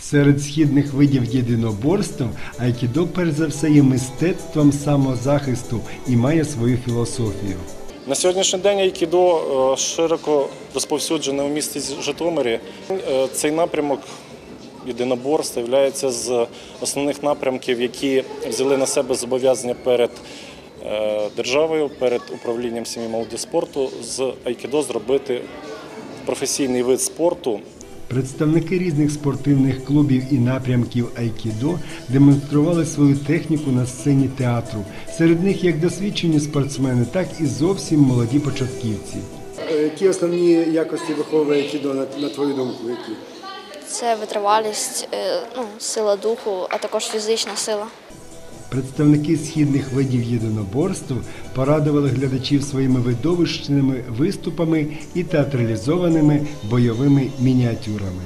Серед східних видів єдиноборств айкідо перш за все є мистецтвом самозахисту і має свою філософію. На сьогоднішній день айкідо е, широко розповсюджене у місті Житомирі. Е, Цей напрямок єдиноборства є з основних напрямків, які взяли на себе зобов'язання перед е, державою, перед управлінням сім'ї молоді спорту з айкідо зробити професійний вид спорту. Представники різних спортивних клубів і напрямків айкідо демонстрували свою техніку на сцені театру. Серед них як досвідчені спортсмени, так і зовсім молоді початківці. Е, Які основні якості виховує кідо, на, на твою думку? Які? Це витривалість, е, ну, сила духу, а також фізична сила. Представники східних видів єдиноборств порадували глядачів своїми видовищними виступами і театралізованими бойовими мініатюрами.